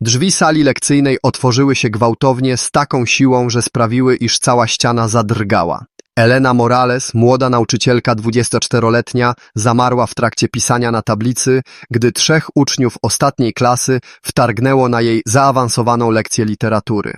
Drzwi sali lekcyjnej otworzyły się gwałtownie z taką siłą, że sprawiły, iż cała ściana zadrgała. Elena Morales, młoda nauczycielka 24-letnia, zamarła w trakcie pisania na tablicy, gdy trzech uczniów ostatniej klasy wtargnęło na jej zaawansowaną lekcję literatury.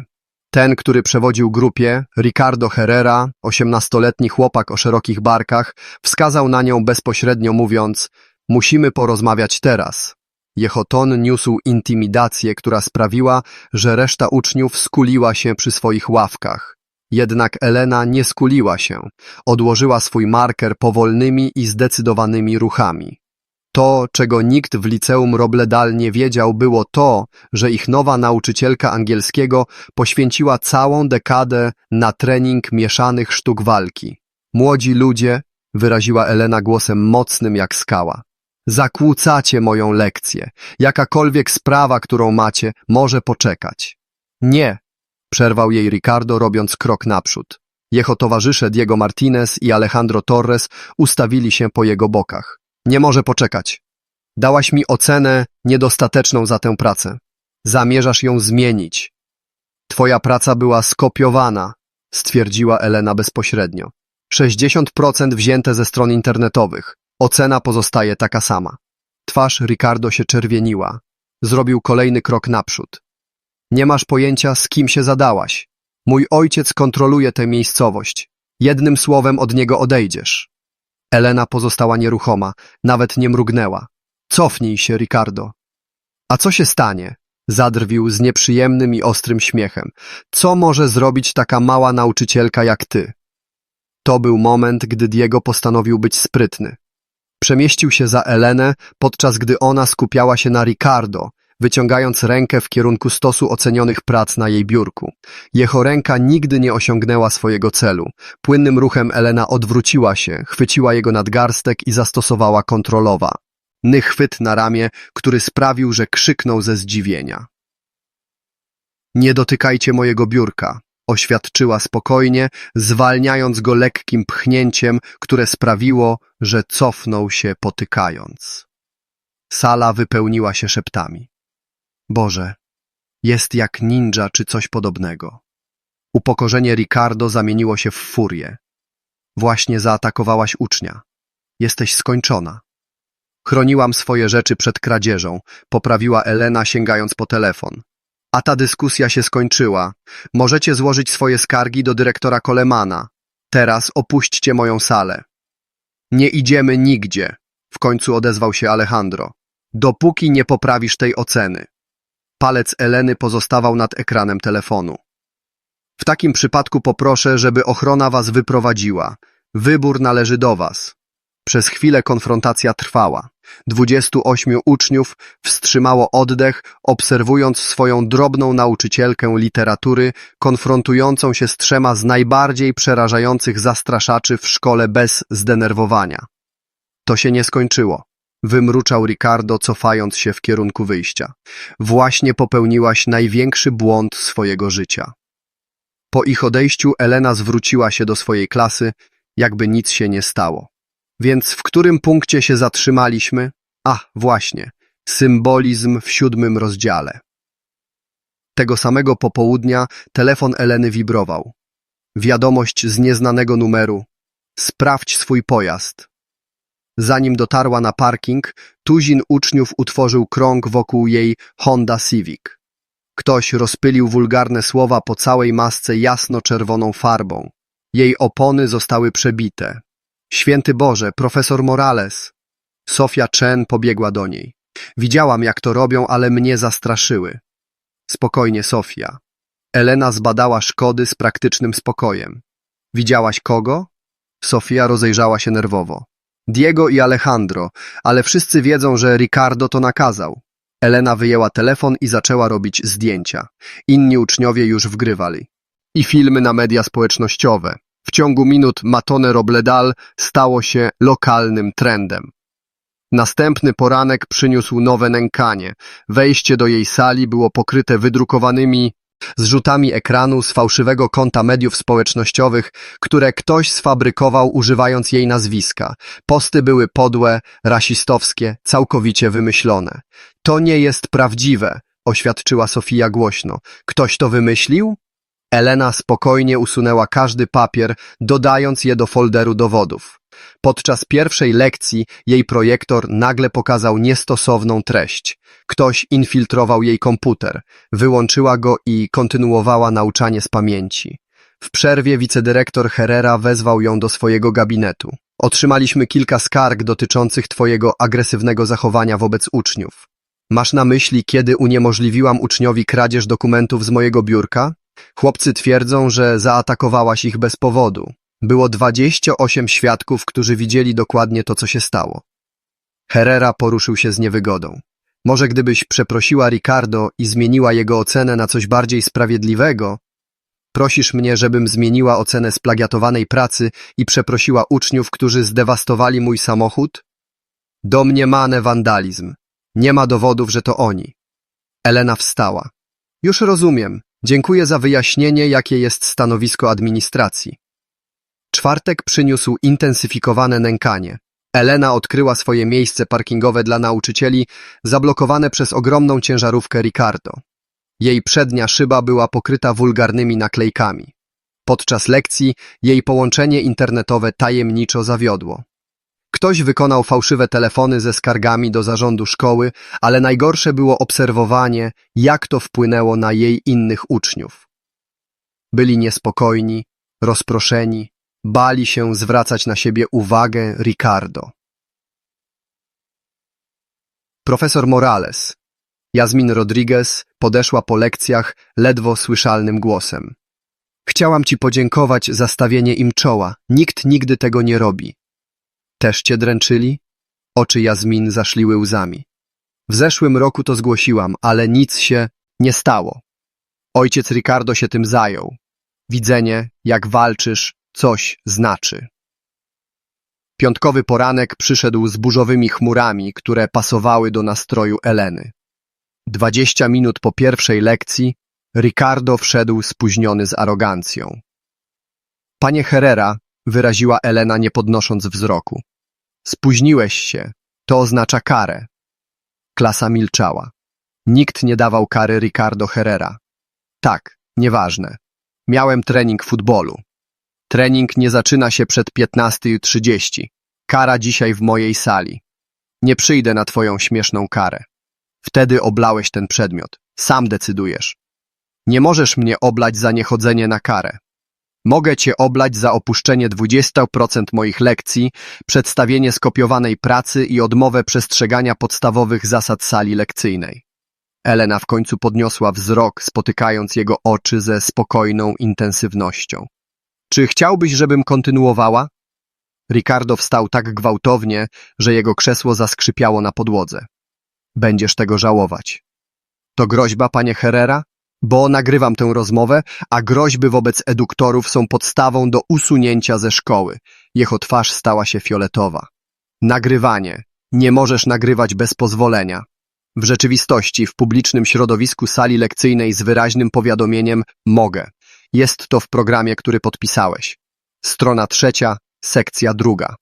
Ten, który przewodził grupie, Ricardo Herrera, 18-letni chłopak o szerokich barkach, wskazał na nią bezpośrednio mówiąc Musimy porozmawiać teraz. Jego ton niósł intimidację, która sprawiła, że reszta uczniów skuliła się przy swoich ławkach. Jednak Elena nie skuliła się. Odłożyła swój marker powolnymi i zdecydowanymi ruchami. To, czego nikt w liceum Robledal nie wiedział, było to, że ich nowa nauczycielka angielskiego poświęciła całą dekadę na trening mieszanych sztuk walki. Młodzi ludzie, wyraziła Elena głosem mocnym jak skała. Zakłócacie moją lekcję. Jakakolwiek sprawa, którą macie, może poczekać. Nie, przerwał jej Ricardo, robiąc krok naprzód. Jego towarzysze Diego Martinez i Alejandro Torres ustawili się po jego bokach. Nie może poczekać. Dałaś mi ocenę niedostateczną za tę pracę. Zamierzasz ją zmienić. Twoja praca była skopiowana, stwierdziła Elena bezpośrednio. 60% wzięte ze stron internetowych. Ocena pozostaje taka sama. Twarz Ricardo się czerwieniła. Zrobił kolejny krok naprzód. Nie masz pojęcia, z kim się zadałaś. Mój ojciec kontroluje tę miejscowość. Jednym słowem od niego odejdziesz. Elena pozostała nieruchoma, nawet nie mrugnęła. Cofnij się, Ricardo. A co się stanie? Zadrwił z nieprzyjemnym i ostrym śmiechem. Co może zrobić taka mała nauczycielka jak ty? To był moment, gdy Diego postanowił być sprytny. Przemieścił się za Elenę, podczas gdy ona skupiała się na Ricardo, wyciągając rękę w kierunku stosu ocenionych prac na jej biurku. Jeho ręka nigdy nie osiągnęła swojego celu. Płynnym ruchem Elena odwróciła się, chwyciła jego nadgarstek i zastosowała kontrolowa. Ny chwyt na ramię, który sprawił, że krzyknął ze zdziwienia. Nie dotykajcie mojego biurka, oświadczyła spokojnie, zwalniając go lekkim pchnięciem, które sprawiło, że cofnął się potykając. Sala wypełniła się szeptami. Boże, jest jak ninja czy coś podobnego. Upokorzenie Ricardo zamieniło się w furię. Właśnie zaatakowałaś ucznia. Jesteś skończona. Chroniłam swoje rzeczy przed kradzieżą, poprawiła Elena sięgając po telefon. A ta dyskusja się skończyła. Możecie złożyć swoje skargi do dyrektora Colemana. Teraz opuśćcie moją salę. Nie idziemy nigdzie, w końcu odezwał się Alejandro. Dopóki nie poprawisz tej oceny. Palec Eleny pozostawał nad ekranem telefonu. W takim przypadku poproszę, żeby ochrona was wyprowadziła. Wybór należy do was. Przez chwilę konfrontacja trwała. 28 uczniów wstrzymało oddech, obserwując swoją drobną nauczycielkę literatury, konfrontującą się z trzema z najbardziej przerażających zastraszaczy w szkole bez zdenerwowania. To się nie skończyło. Wymruczał Ricardo, cofając się w kierunku wyjścia. Właśnie popełniłaś największy błąd swojego życia. Po ich odejściu Elena zwróciła się do swojej klasy, jakby nic się nie stało. Więc w którym punkcie się zatrzymaliśmy? A, właśnie, symbolizm w siódmym rozdziale. Tego samego popołudnia telefon Eleny wibrował. Wiadomość z nieznanego numeru. Sprawdź swój pojazd. Zanim dotarła na parking, tuzin uczniów utworzył krąg wokół jej Honda Civic. Ktoś rozpylił wulgarne słowa po całej masce jasno-czerwoną farbą. Jej opony zostały przebite. Święty Boże, profesor Morales. Sofia Chen pobiegła do niej. Widziałam, jak to robią, ale mnie zastraszyły. Spokojnie, Sofia. Elena zbadała szkody z praktycznym spokojem. Widziałaś kogo? Sofia rozejrzała się nerwowo. Diego i Alejandro, ale wszyscy wiedzą, że Ricardo to nakazał. Elena wyjęła telefon i zaczęła robić zdjęcia. Inni uczniowie już wgrywali. I filmy na media społecznościowe. W ciągu minut Matone Robledal stało się lokalnym trendem. Następny poranek przyniósł nowe nękanie. Wejście do jej sali było pokryte wydrukowanymi zrzutami ekranu z fałszywego konta mediów społecznościowych, które ktoś sfabrykował używając jej nazwiska. Posty były podłe, rasistowskie, całkowicie wymyślone. To nie jest prawdziwe, oświadczyła Sofia głośno. Ktoś to wymyślił? Elena spokojnie usunęła każdy papier, dodając je do folderu dowodów. Podczas pierwszej lekcji jej projektor nagle pokazał niestosowną treść. Ktoś infiltrował jej komputer, wyłączyła go i kontynuowała nauczanie z pamięci. W przerwie wicedyrektor Herrera wezwał ją do swojego gabinetu. Otrzymaliśmy kilka skarg dotyczących twojego agresywnego zachowania wobec uczniów. Masz na myśli, kiedy uniemożliwiłam uczniowi kradzież dokumentów z mojego biurka? Chłopcy twierdzą, że zaatakowałaś ich bez powodu. Było 28 świadków, którzy widzieli dokładnie to, co się stało. Herrera poruszył się z niewygodą. Może gdybyś przeprosiła Ricardo i zmieniła jego ocenę na coś bardziej sprawiedliwego, Prosisz mnie, żebym zmieniła ocenę splagiatowanej pracy i przeprosiła uczniów, którzy zdewastowali mój samochód? Domniemane wandalizm. Nie ma dowodów, że to oni. Elena wstała. Już rozumiem. Dziękuję za wyjaśnienie, jakie jest stanowisko administracji. Czwartek przyniósł intensyfikowane nękanie. Elena odkryła swoje miejsce parkingowe dla nauczycieli, zablokowane przez ogromną ciężarówkę Ricardo. Jej przednia szyba była pokryta wulgarnymi naklejkami. Podczas lekcji jej połączenie internetowe tajemniczo zawiodło. Ktoś wykonał fałszywe telefony ze skargami do zarządu szkoły, ale najgorsze było obserwowanie, jak to wpłynęło na jej innych uczniów. Byli niespokojni, rozproszeni, bali się zwracać na siebie uwagę Ricardo. Profesor Morales, Jasmin Rodriguez podeszła po lekcjach ledwo słyszalnym głosem. Chciałam ci podziękować za stawienie im czoła. Nikt nigdy tego nie robi. Też cię dręczyli? Oczy Jasmin zaszliły łzami. W zeszłym roku to zgłosiłam, ale nic się nie stało. Ojciec Ricardo się tym zajął. Widzenie, jak walczysz, coś znaczy. Piątkowy poranek przyszedł z burzowymi chmurami, które pasowały do nastroju Eleny. Dwadzieścia minut po pierwszej lekcji Ricardo wszedł spóźniony z arogancją. Panie Herrera, wyraziła Elena nie podnosząc wzroku. Spóźniłeś się, to oznacza karę. Klasa milczała. Nikt nie dawał kary Ricardo Herrera. Tak, nieważne. Miałem trening futbolu. Trening nie zaczyna się przed 15.30. Kara dzisiaj w mojej sali. Nie przyjdę na twoją śmieszną karę. Wtedy oblałeś ten przedmiot. Sam decydujesz. Nie możesz mnie oblać za niechodzenie na karę. Mogę cię oblać za opuszczenie 20% moich lekcji, przedstawienie skopiowanej pracy i odmowę przestrzegania podstawowych zasad sali lekcyjnej. Elena w końcu podniosła wzrok, spotykając jego oczy ze spokojną intensywnością. Czy chciałbyś, żebym kontynuowała? Ricardo wstał tak gwałtownie, że jego krzesło zaskrzypiało na podłodze. Będziesz tego żałować. To groźba, panie Herrera? Bo nagrywam tę rozmowę, a groźby wobec eduktorów są podstawą do usunięcia ze szkoły. Jego twarz stała się fioletowa. Nagrywanie. Nie możesz nagrywać bez pozwolenia. W rzeczywistości, w publicznym środowisku sali lekcyjnej z wyraźnym powiadomieniem mogę. Jest to w programie, który podpisałeś. Strona trzecia, sekcja druga.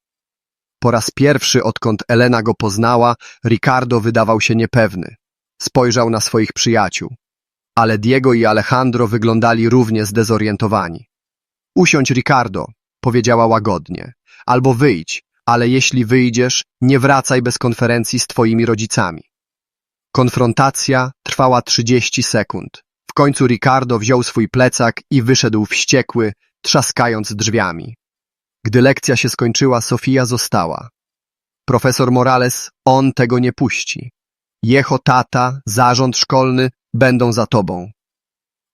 Po raz pierwszy, odkąd Elena go poznała, Ricardo wydawał się niepewny. Spojrzał na swoich przyjaciół. Ale Diego i Alejandro wyglądali równie zdezorientowani. Usiądź, Ricardo, powiedziała łagodnie. Albo wyjdź, ale jeśli wyjdziesz, nie wracaj bez konferencji z twoimi rodzicami. Konfrontacja trwała 30 sekund. W końcu Ricardo wziął swój plecak i wyszedł wściekły, trzaskając drzwiami. Gdy lekcja się skończyła, Sofia została. Profesor Morales, on tego nie puści. Jeho tata, zarząd szkolny będą za tobą.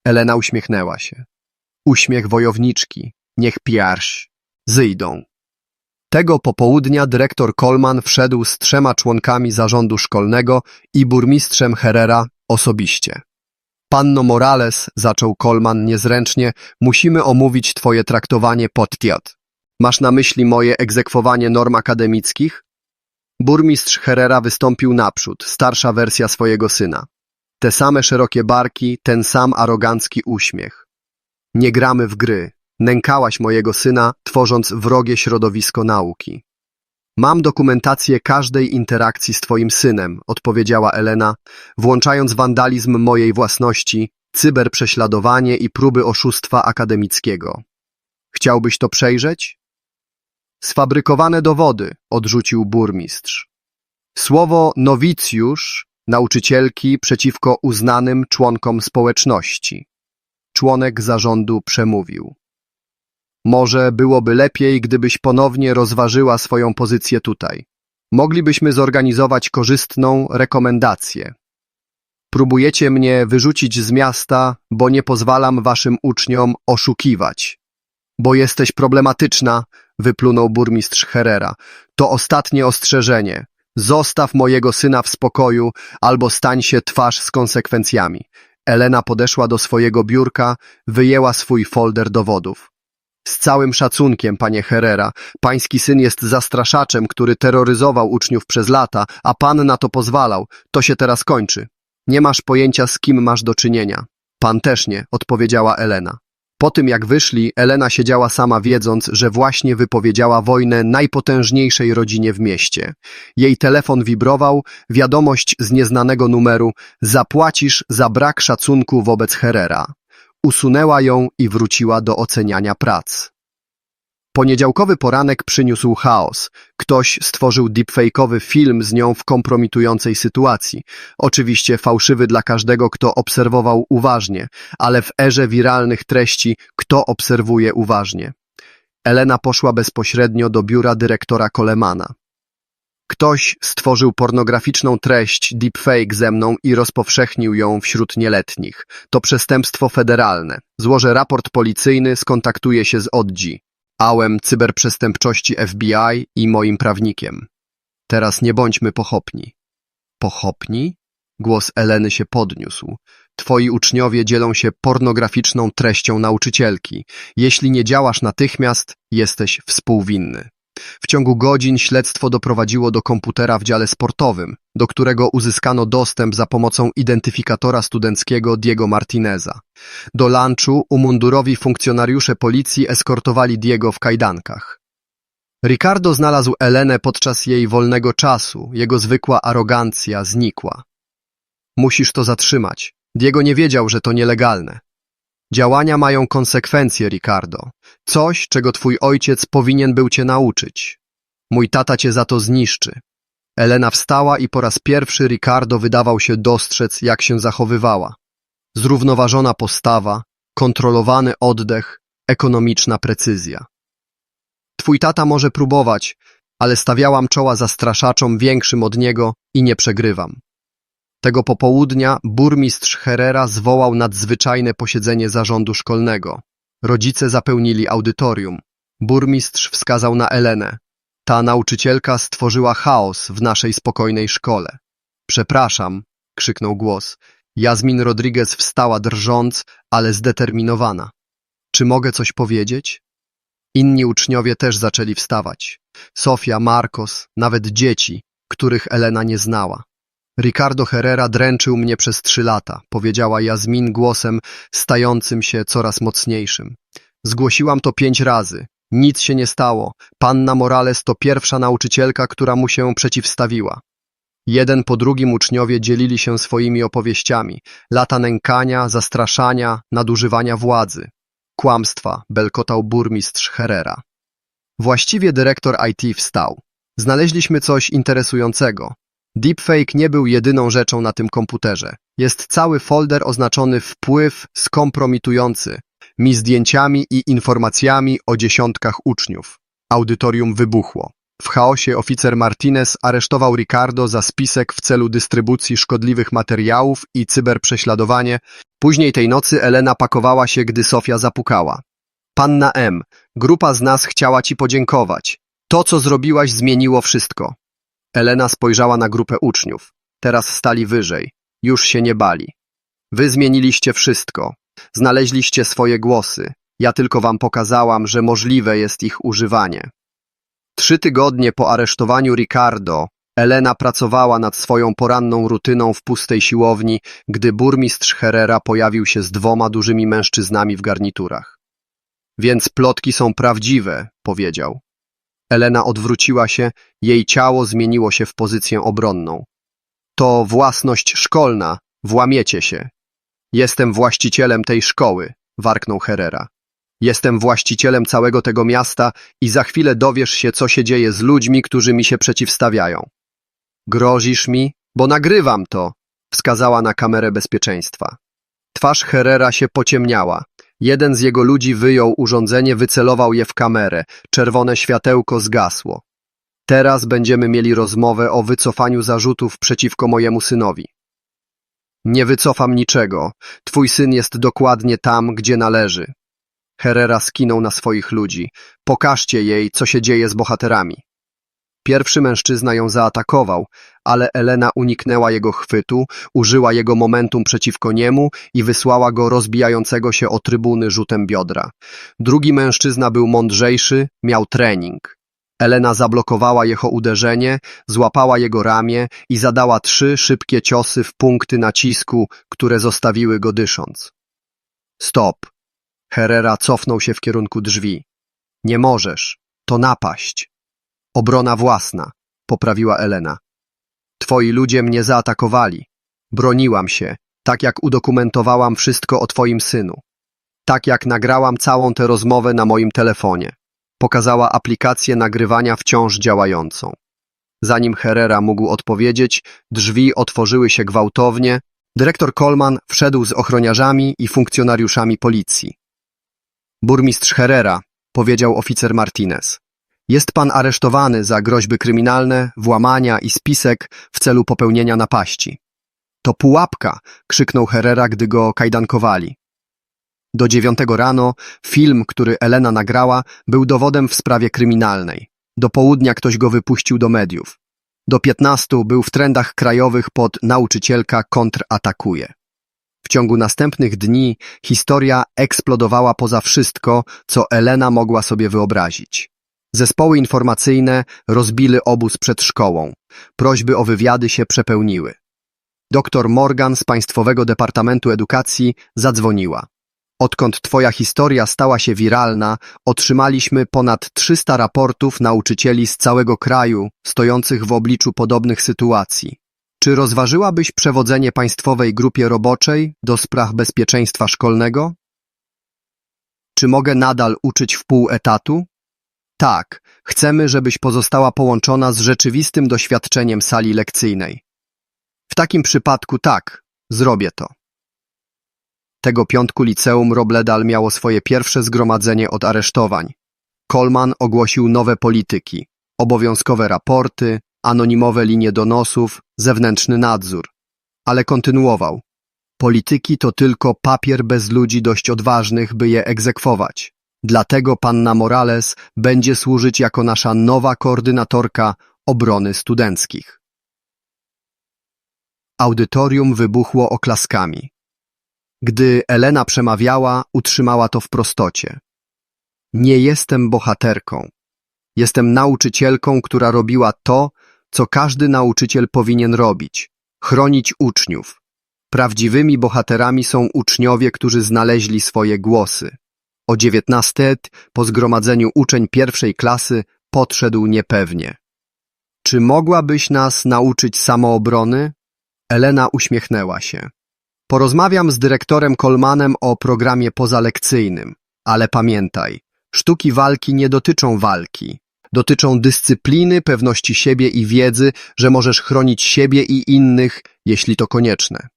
Elena uśmiechnęła się. Uśmiech wojowniczki. Niech piarś. Zyjdą. Tego popołudnia dyrektor Coleman wszedł z trzema członkami zarządu szkolnego i burmistrzem Herrera osobiście. Panno Morales, zaczął Coleman niezręcznie, musimy omówić twoje traktowanie podtiat. Masz na myśli moje egzekwowanie norm akademickich? Burmistrz Herrera wystąpił naprzód, starsza wersja swojego syna. Te same szerokie barki, ten sam arogancki uśmiech. Nie gramy w gry. Nękałaś mojego syna, tworząc wrogie środowisko nauki. Mam dokumentację każdej interakcji z twoim synem, odpowiedziała Elena, włączając wandalizm mojej własności, cyberprześladowanie i próby oszustwa akademickiego. Chciałbyś to przejrzeć? Sfabrykowane dowody, odrzucił burmistrz. Słowo nowicjusz, nauczycielki przeciwko uznanym członkom społeczności. Członek zarządu przemówił. Może byłoby lepiej, gdybyś ponownie rozważyła swoją pozycję tutaj. Moglibyśmy zorganizować korzystną rekomendację. Próbujecie mnie wyrzucić z miasta, bo nie pozwalam waszym uczniom oszukiwać. Bo jesteś problematyczna, wyplunął burmistrz Herrera. To ostatnie ostrzeżenie. Zostaw mojego syna w spokoju, albo stań się twarz z konsekwencjami. Elena podeszła do swojego biurka, wyjęła swój folder dowodów. Z całym szacunkiem, panie Herrera, pański syn jest zastraszaczem, który terroryzował uczniów przez lata, a pan na to pozwalał. To się teraz kończy. Nie masz pojęcia, z kim masz do czynienia. Pan też nie, odpowiedziała Elena. Po tym jak wyszli, Elena siedziała sama wiedząc, że właśnie wypowiedziała wojnę najpotężniejszej rodzinie w mieście. Jej telefon wibrował, wiadomość z nieznanego numeru zapłacisz za brak szacunku wobec Herrera. Usunęła ją i wróciła do oceniania prac. Poniedziałkowy poranek przyniósł chaos. Ktoś stworzył deepfake'owy film z nią w kompromitującej sytuacji. Oczywiście fałszywy dla każdego, kto obserwował uważnie, ale w erze wiralnych treści kto obserwuje uważnie. Elena poszła bezpośrednio do biura dyrektora Colemana. Ktoś stworzył pornograficzną treść deepfake ze mną i rozpowszechnił ją wśród nieletnich. To przestępstwo federalne. Złożę raport policyjny, skontaktuję się z ODDZI, ałem cyberprzestępczości FBI i moim prawnikiem. Teraz nie bądźmy pochopni. Pochopni? Głos Eleny się podniósł. Twoi uczniowie dzielą się pornograficzną treścią nauczycielki. Jeśli nie działasz natychmiast, jesteś współwinny. W ciągu godzin śledztwo doprowadziło do komputera w dziale sportowym, do którego uzyskano dostęp za pomocą identyfikatora studenckiego Diego Martineza. Do lunchu umundurowi funkcjonariusze policji eskortowali Diego w kajdankach. Ricardo znalazł Elenę podczas jej wolnego czasu, jego zwykła arogancja znikła. Musisz to zatrzymać. Diego nie wiedział, że to nielegalne. Działania mają konsekwencje, Ricardo. Coś, czego twój ojciec powinien był cię nauczyć. Mój tata cię za to zniszczy. Elena wstała i po raz pierwszy Ricardo wydawał się dostrzec, jak się zachowywała. Zrównoważona postawa, kontrolowany oddech, ekonomiczna precyzja. Twój tata może próbować, ale stawiałam czoła zastraszaczom większym od niego i nie przegrywam. Tego popołudnia burmistrz Herrera zwołał nadzwyczajne posiedzenie zarządu szkolnego. Rodzice zapełnili audytorium. Burmistrz wskazał na Elenę. Ta nauczycielka stworzyła chaos w naszej spokojnej szkole. Przepraszam, krzyknął głos. Jazmin Rodriguez wstała drżąc, ale zdeterminowana. Czy mogę coś powiedzieć? Inni uczniowie też zaczęli wstawać. Sofia, Marcos, nawet dzieci, których Elena nie znała. Ricardo Herrera dręczył mnie przez trzy lata, powiedziała Jazmin głosem stającym się coraz mocniejszym. Zgłosiłam to pięć razy. Nic się nie stało. Panna Morales to pierwsza nauczycielka, która mu się przeciwstawiła. Jeden po drugim uczniowie dzielili się swoimi opowieściami. Lata nękania, zastraszania, nadużywania władzy. Kłamstwa, belkotał burmistrz Herrera. Właściwie dyrektor IT wstał. Znaleźliśmy coś interesującego. Deepfake nie był jedyną rzeczą na tym komputerze. Jest cały folder oznaczony wpływ skompromitujący, mi zdjęciami i informacjami o dziesiątkach uczniów. Audytorium wybuchło. W chaosie oficer Martinez aresztował Ricardo za spisek w celu dystrybucji szkodliwych materiałów i cyberprześladowanie. Później tej nocy Elena pakowała się, gdy Sofia zapukała. Panna M., grupa z nas chciała ci podziękować. To, co zrobiłaś, zmieniło wszystko. Elena spojrzała na grupę uczniów. Teraz stali wyżej. Już się nie bali. Wy zmieniliście wszystko. Znaleźliście swoje głosy. Ja tylko wam pokazałam, że możliwe jest ich używanie. Trzy tygodnie po aresztowaniu Ricardo, Elena pracowała nad swoją poranną rutyną w pustej siłowni, gdy burmistrz Herrera pojawił się z dwoma dużymi mężczyznami w garniturach. Więc plotki są prawdziwe, powiedział. Elena odwróciła się, jej ciało zmieniło się w pozycję obronną. To własność szkolna, włamiecie się. Jestem właścicielem tej szkoły, warknął Herrera. Jestem właścicielem całego tego miasta i za chwilę dowiesz się, co się dzieje z ludźmi, którzy mi się przeciwstawiają. Grozisz mi? Bo nagrywam to, wskazała na kamerę bezpieczeństwa. Twarz Herrera się pociemniała. Jeden z jego ludzi wyjął urządzenie, wycelował je w kamerę. Czerwone światełko zgasło. Teraz będziemy mieli rozmowę o wycofaniu zarzutów przeciwko mojemu synowi. Nie wycofam niczego. Twój syn jest dokładnie tam, gdzie należy. Herrera skinął na swoich ludzi. Pokażcie jej, co się dzieje z bohaterami. Pierwszy mężczyzna ją zaatakował, ale Elena uniknęła jego chwytu, użyła jego momentum przeciwko niemu i wysłała go rozbijającego się o trybuny rzutem biodra. Drugi mężczyzna był mądrzejszy, miał trening. Elena zablokowała jego uderzenie, złapała jego ramię i zadała trzy szybkie ciosy w punkty nacisku, które zostawiły go dysząc. Stop. Herrera cofnął się w kierunku drzwi. Nie możesz. To napaść. Obrona własna, poprawiła Elena. Twoi ludzie mnie zaatakowali. Broniłam się, tak jak udokumentowałam wszystko o twoim synu. Tak jak nagrałam całą tę rozmowę na moim telefonie. Pokazała aplikację nagrywania wciąż działającą. Zanim Herrera mógł odpowiedzieć, drzwi otworzyły się gwałtownie. Dyrektor Coleman wszedł z ochroniarzami i funkcjonariuszami policji. Burmistrz Herrera, powiedział oficer Martinez. Jest pan aresztowany za groźby kryminalne, włamania i spisek w celu popełnienia napaści. To pułapka, krzyknął Herrera, gdy go kajdankowali. Do dziewiątego rano film, który Elena nagrała, był dowodem w sprawie kryminalnej. Do południa ktoś go wypuścił do mediów. Do piętnastu był w trendach krajowych pod nauczycielka kontratakuje. W ciągu następnych dni historia eksplodowała poza wszystko, co Elena mogła sobie wyobrazić. Zespoły informacyjne rozbili obóz przed szkołą. Prośby o wywiady się przepełniły. Doktor Morgan z Państwowego Departamentu Edukacji zadzwoniła. Odkąd twoja historia stała się wiralna, otrzymaliśmy ponad 300 raportów nauczycieli z całego kraju stojących w obliczu podobnych sytuacji. Czy rozważyłabyś przewodzenie Państwowej Grupie Roboczej do spraw bezpieczeństwa szkolnego? Czy mogę nadal uczyć w pół etatu? Tak, chcemy, żebyś pozostała połączona z rzeczywistym doświadczeniem sali lekcyjnej. W takim przypadku tak, zrobię to. Tego piątku liceum Robledal miało swoje pierwsze zgromadzenie od aresztowań. Coleman ogłosił nowe polityki, obowiązkowe raporty, anonimowe linie donosów, zewnętrzny nadzór. Ale kontynuował. Polityki to tylko papier bez ludzi dość odważnych, by je egzekwować. Dlatego panna Morales będzie służyć jako nasza nowa koordynatorka obrony studenckich. Audytorium wybuchło oklaskami. Gdy Elena przemawiała, utrzymała to w prostocie. Nie jestem bohaterką. Jestem nauczycielką, która robiła to, co każdy nauczyciel powinien robić chronić uczniów. Prawdziwymi bohaterami są uczniowie, którzy znaleźli swoje głosy. O dziewiętnaście po zgromadzeniu uczeń pierwszej klasy podszedł niepewnie. Czy mogłabyś nas nauczyć samoobrony? Elena uśmiechnęła się. Porozmawiam z dyrektorem Kolmanem o programie pozalekcyjnym, ale pamiętaj, sztuki walki nie dotyczą walki. Dotyczą dyscypliny, pewności siebie i wiedzy, że możesz chronić siebie i innych, jeśli to konieczne.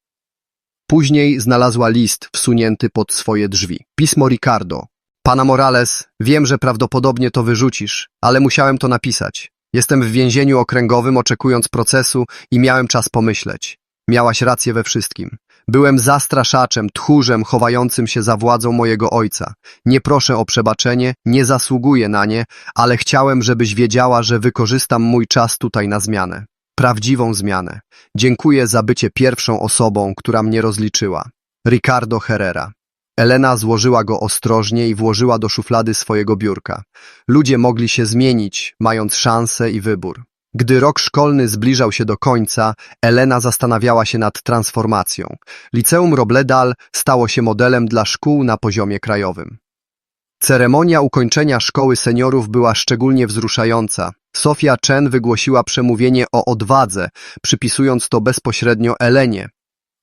Później znalazła list wsunięty pod swoje drzwi. Pismo Ricardo. Pana Morales, wiem, że prawdopodobnie to wyrzucisz, ale musiałem to napisać. Jestem w więzieniu okręgowym oczekując procesu i miałem czas pomyśleć. Miałaś rację we wszystkim. Byłem zastraszaczem, tchórzem chowającym się za władzą mojego ojca. Nie proszę o przebaczenie, nie zasługuję na nie, ale chciałem, żebyś wiedziała, że wykorzystam mój czas tutaj na zmianę. Prawdziwą zmianę. Dziękuję za bycie pierwszą osobą, która mnie rozliczyła. Ricardo Herrera. Elena złożyła go ostrożnie i włożyła do szuflady swojego biurka. Ludzie mogli się zmienić, mając szansę i wybór. Gdy rok szkolny zbliżał się do końca, Elena zastanawiała się nad transformacją. Liceum Robledal stało się modelem dla szkół na poziomie krajowym. Ceremonia ukończenia szkoły seniorów była szczególnie wzruszająca. Sofia Chen wygłosiła przemówienie o odwadze, przypisując to bezpośrednio Elenie.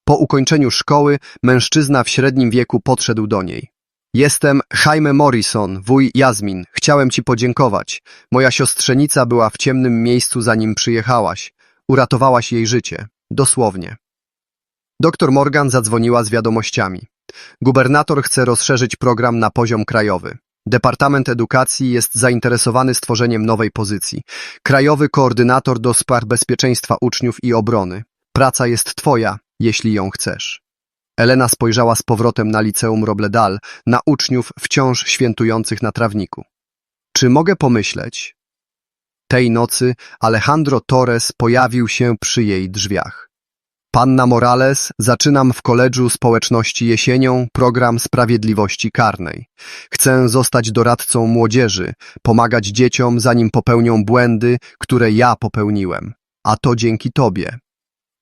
Po ukończeniu szkoły mężczyzna w średnim wieku podszedł do niej. Jestem Jaime Morrison, wuj Jazmin. Chciałem ci podziękować. Moja siostrzenica była w ciemnym miejscu zanim przyjechałaś. Uratowałaś jej życie. Dosłownie. Doktor Morgan zadzwoniła z wiadomościami. Gubernator chce rozszerzyć program na poziom krajowy. Departament Edukacji jest zainteresowany stworzeniem nowej pozycji. Krajowy Koordynator do spraw bezpieczeństwa uczniów i obrony. Praca jest twoja, jeśli ją chcesz. Elena spojrzała z powrotem na liceum Robledal, na uczniów wciąż świętujących na trawniku. Czy mogę pomyśleć? Tej nocy Alejandro Torres pojawił się przy jej drzwiach. Panna Morales, zaczynam w koledżu społeczności jesienią program sprawiedliwości karnej. Chcę zostać doradcą młodzieży, pomagać dzieciom zanim popełnią błędy, które ja popełniłem. A to dzięki tobie.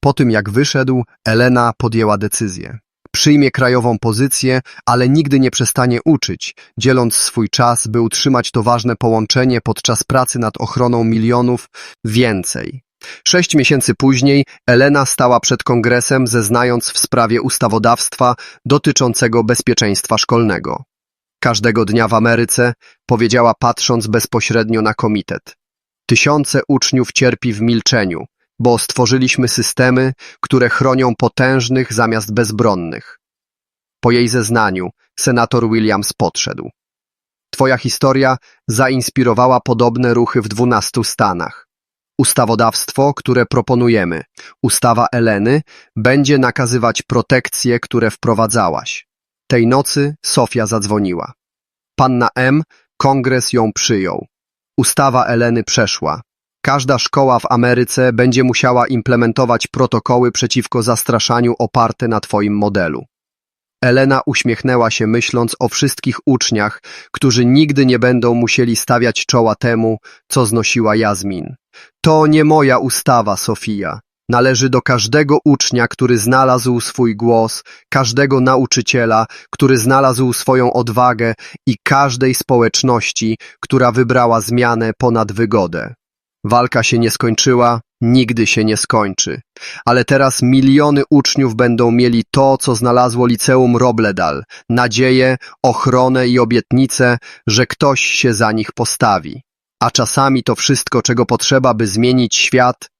Po tym jak wyszedł, Elena podjęła decyzję. Przyjmie krajową pozycję, ale nigdy nie przestanie uczyć, dzieląc swój czas, by utrzymać to ważne połączenie podczas pracy nad ochroną milionów więcej. Sześć miesięcy później Elena stała przed kongresem, zeznając w sprawie ustawodawstwa dotyczącego bezpieczeństwa szkolnego. Każdego dnia w Ameryce, powiedziała patrząc bezpośrednio na komitet. Tysiące uczniów cierpi w milczeniu, bo stworzyliśmy systemy, które chronią potężnych zamiast bezbronnych. Po jej zeznaniu senator Williams podszedł. Twoja historia zainspirowała podobne ruchy w dwunastu stanach. Ustawodawstwo, które proponujemy, ustawa Eleny, będzie nakazywać protekcje, które wprowadzałaś. Tej nocy Sofia zadzwoniła. Panna M. Kongres ją przyjął. Ustawa Eleny przeszła. Każda szkoła w Ameryce będzie musiała implementować protokoły przeciwko zastraszaniu oparte na Twoim modelu. Elena uśmiechnęła się, myśląc o wszystkich uczniach, którzy nigdy nie będą musieli stawiać czoła temu, co znosiła Jazmin. To nie moja ustawa, Sofia. Należy do każdego ucznia, który znalazł swój głos, każdego nauczyciela, który znalazł swoją odwagę i każdej społeczności, która wybrała zmianę ponad wygodę. Walka się nie skończyła, nigdy się nie skończy. Ale teraz miliony uczniów będą mieli to, co znalazło liceum Robledal, nadzieję, ochronę i obietnicę, że ktoś się za nich postawi. A czasami to wszystko, czego potrzeba, by zmienić świat,